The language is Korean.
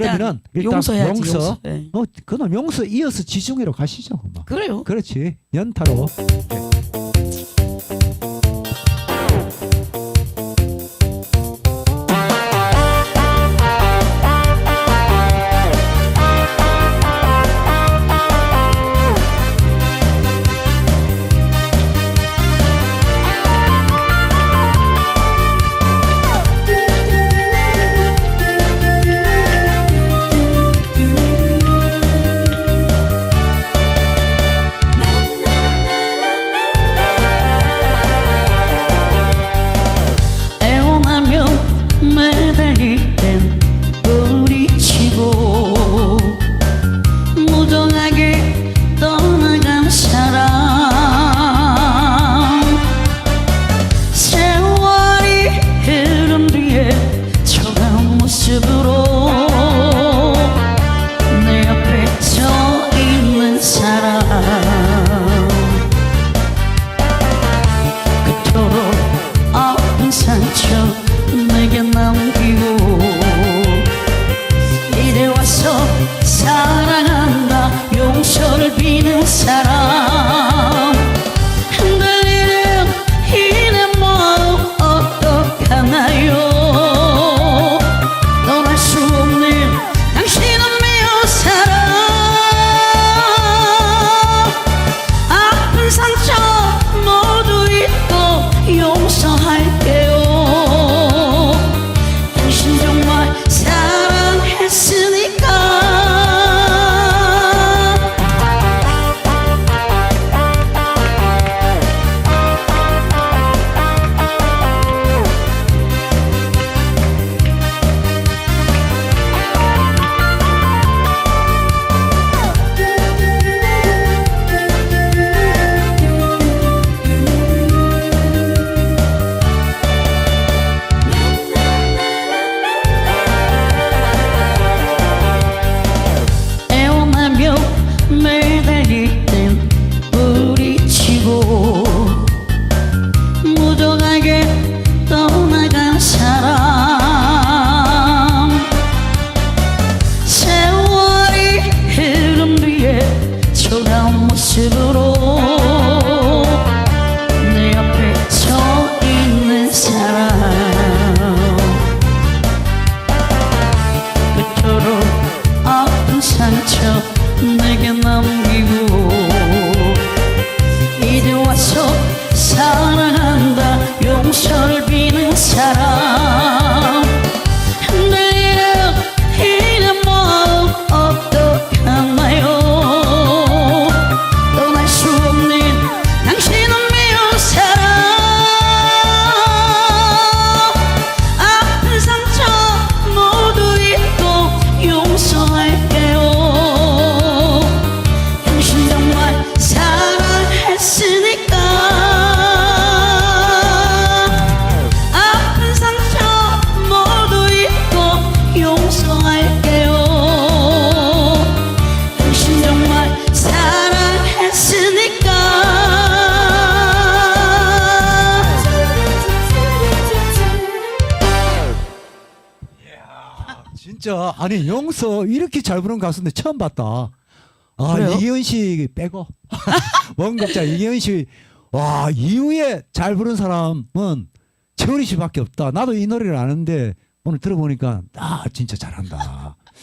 그러면은 용서 용서. 용서. 어, 그놈 용서 이어서 지중해로 가시죠. 그래요. 그렇지. 연타로. 네. সারা should 진짜 아니 용서 이렇게 잘 부른 가수인데 처음 봤다. 아 그래요? 이기훈 씨 빼고 원곡자 이기훈 씨와 이후에 잘 부른 사람은 최훈이 씨밖에 없다. 나도 이 노래를 아는데 오늘 들어보니까 아 진짜 잘한다.